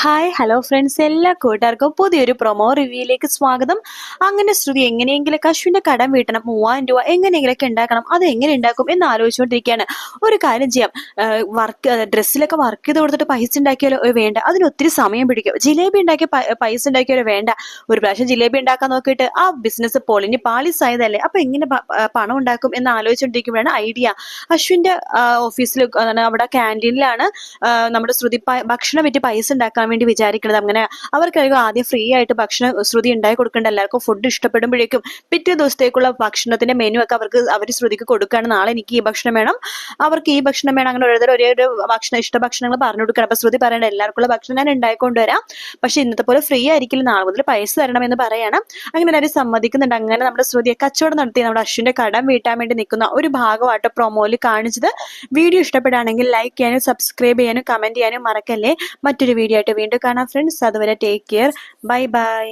Hi hello friends എല്ലാ കൂട്ടുകാർക്കും പുതിയൊരു പ്രൊമോ റിവ്യൂയിലേക്ക് സ്വാഗതം. അങ്ങനെ ശ്രുതി എങ്ങനെയെങ്കിലും കശുവിന്റെ കടം വീട്ടണം മൂവായിരം രൂപ എങ്ങനെയെങ്കിലൊക്കെ ഉണ്ടാക്കണം അത് എങ്ങനെ ഉണ്ടാക്കും എന്ന് ആലോചിച്ചുകൊണ്ടിരിക്കുകയാണ്. ഒരു കാര്യം ചെയ്യാം. വർക്ക് ഡ്രസ്സിലൊക്കെ വർക്ക് ചെയ്ത് കൊടുത്തിട്ട് പൈസ ഉണ്ടാക്കിയാലോ? വേണ്ട. അതിന് ഒത്തിരി സമയം പിടിക്കും. ജിലേബി ഉണ്ടാക്കിയ പൈസ ഉണ്ടാക്കിയാലോ? വേണ്ട. ഒരു പ്രാവശ്യം ജിലേബി ഉണ്ടാക്കാൻ നോക്കിയിട്ട് ആ ബിസിനസ് പൊളിഞ്ഞ് പാളിസായതല്ലേ അപ്പൊ എങ്ങനെ പണം ഉണ്ടാക്കും എന്ന് ആലോചിച്ചുകൊണ്ടിരിക്കുമ്പോഴാണ് ഐഡിയ അശ്വിന്റെ ഓഫീസിൽ അവിടെ ക്യാന്റീനിലാണ് നമ്മുടെ ശ്രുതി ഭക്ഷണം വിറ്റ് പൈസ ഉണ്ടാക്കാൻ വേണ്ടി വിചാരിക്കുന്നത് അങ്ങനെ അവർക്കായിരിക്കും ആദ്യം ഫ്രീ ആയിട്ട് ഭക്ഷണ ശ്രുതി ഉണ്ടായി കൊടുക്കേണ്ട എല്ലാവർക്കും ഫുഡ് ഇഷ്ടപ്പെടുമ്പോഴേക്കും പിറ്റേ ദിവസത്തേക്കുള്ള ഭക്ഷണത്തിന്റെ മെനു ഒക്കെ അവർക്ക് അവർ ശ്രുതിക്ക് കൊടുക്കുകയാണ്. നാളെ എനിക്ക് ഈ ഭക്ഷണം വേണം. അവർക്ക് ഈ ഭക്ഷണം വേണം. അങ്ങനെ ഓരോരുത്തർ ഒരേ ഒരു ഭക്ഷണം ഇഷ്ട ഭക്ഷണങ്ങൾ പറഞ്ഞു കൊടുക്കണം അപ്പൊ ശ്രുതി പറയണ്ട എല്ലാവർക്കുള്ള ഭക്ഷണം ഞാൻ ഉണ്ടായിക്കൊണ്ടുവരാം പക്ഷെ ഇന്നത്തെ പോലെ ഫ്രീ ആയിരിക്കില്ല. നാളെ മുതൽ പൈസ തരണം എന്ന് പറയണം. അങ്ങനെ എല്ലാവരും സമ്മതിക്കുന്നുണ്ട്. അങ്ങനെ നമ്മുടെ ശ്രുതിയെ കച്ചവടം നടത്തി നമ്മുടെ അശ്വിന്റെ കടം വീട്ടാൻ വേണ്ടി നിൽക്കുന്ന ഒരു ഭാഗമായിട്ട് പ്രൊമോയിൽ കാണിച്ചത്. വീഡിയോ ഇഷ്ടപ്പെടുകയാണെങ്കിൽ ലൈക്ക് ചെയ്യാനും സബ്സ്ക്രൈബ് ചെയ്യാനും കമന്റ് ചെയ്യാനും മറക്കല്ലേ. മറ്റൊരു വീഡിയോ ആയിട്ട് വീണ്ടും കാണാം ഫ്രണ്ട്സ് അതുവരെ ടേക്ക് കെയർ ബൈ ബൈ